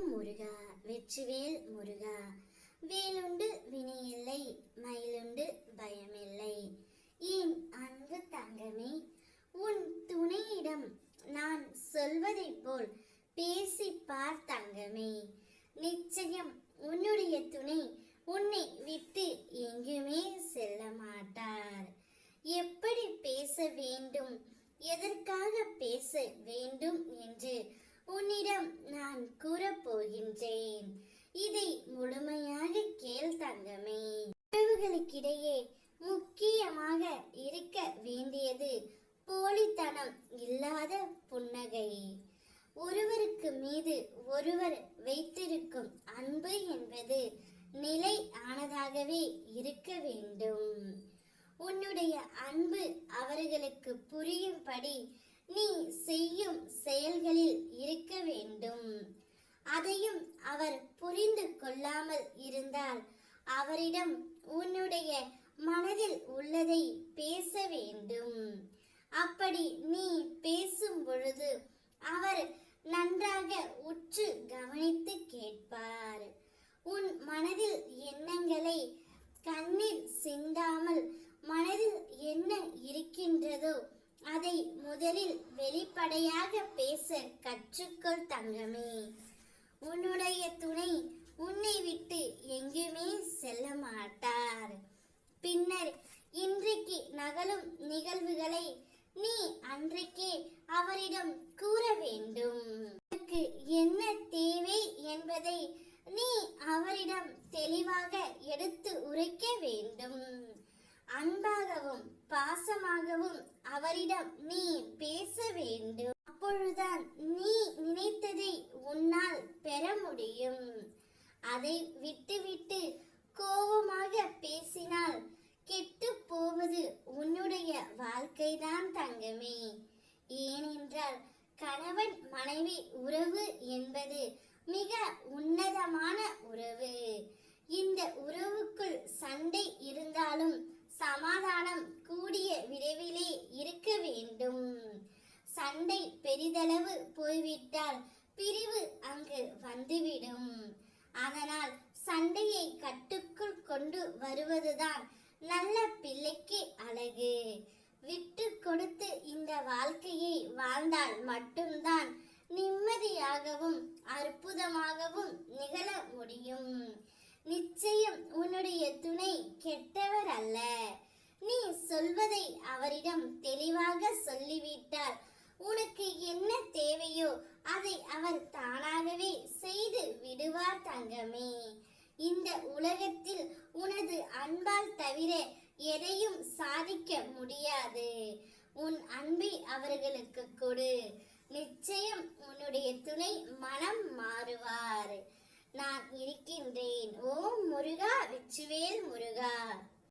ஓம் முருகா வெற்றிவேல் முருகா. வேலுண்டு வினையில்லை மயிலுண்டு பயமில்லை. ஏன் அன்பு தங்கமே உன் துணையிடம் நான் சொல்வதைப் போல் பேசி பார் தங்கமே. நிச்சயம் உன்னுடைய துணை உன்னை விட்டு எங்குமே செல்ல மாட்டார். எப்படி பேச வேண்டும் எதற்காக பேச வேண்டும் என்று உன்னிடம் நான் கூறப்போகின்றேன். இதை முழுமையாக கேள் தங்கமே. உறவுகளுக்கிடையே முக்கியமாக இருக்க வேண்டியது போலித்தனம் இல்லாத புன்னகை. ஒருவருக்கு மீது ஒருவர் வைத்திருக்கும் அன்பு என்பது நிலை ஆனதாகவே இருக்க வேண்டும். உன்னுடைய அன்பு அவர்களுக்கு புரியும்படி நீ செய்யும் செயல்களில் இருக்க வேண்டும் அதையும் அவர் புரிந்து கொள்ளாமல் இருந்தால் அவரிடம் உன்னுடைய மனதில் உள்ளதை பேச வேண்டும். அப்படி நீ பேசும் பொழுது அவர் நன்றாக உற்று கவனித்து கேட்பார். உன் மனதில் எண்ணங்களை கண்ணீர் சிந்தாமல் மனதில் என்ன இருக்கின்றதோ அதை முதலில் வெளிப்படையாக பேச கற்றுக்கொள் தங்கமே. உன்னுடைய துணை உன்னை விட்டு எங்குமே செல்ல மாட்டார். பின்னர் இன்றைக்கு நகலும் நிகழ்வுகளை நீ அன்றைக்கே அவரிடம் கூற வேண்டும். உனக்கு என்ன தேவை என்பதை நீ அவரிடம் தெளிவாக எடுத்து உரைக்க வேண்டும். அன்பாகவும் பாசமாகவும் அவரிடம் நீ பேச வேண்டும். அப்பொழுதுதான் நீ நினைத்ததை உன்னால் பெற முடியும். அதை விட்டுவிட்டு கோபமாக பேசினால் கெட்டு போவது உன்னுடைய வாழ்க்கைதான் தங்கமே. ஏனென்றால் கணவன் மனைவி உறவு என்பது மிக உன்னதமான உறவு. பெரிதளவு போய்விட்டால் பிரிவு அங்கு வந்துவிடும். அதனால் சண்டையை கட்டுக்குள் கொண்டு வருவதுதான் நல்ல பிள்ளைக்கு அழகு. விட்டு கொடுத்து இந்த வாழ்க்கையை வாழ்ந்தால் மட்டும்தான் நிம்மதியாகவும் அற்புதமாகவும் நிகழ முடியும். நிச்சயம் உன்னுடைய துணை கெட்டவர் அல்ல. நீ சொல்வதை அவரிடம் தெளிவாக சொல்லிவிட்டால் உனக்கு என்ன தேவையோ அதை அவர் தானாகவே செய்து விடுவார் தங்கமே இந்த உலகத்தில் உனது அன்பால் தவிர எதையும் சாதிக்க முடியாது. உன் அன்பை அவர்களுக்கு கொடு. நிச்சயம் உன்னுடைய துணை மனம் மாறுவார். நான் இருக்கின்றேன். ஓம் முருகா விச்சுவேல் முருகா.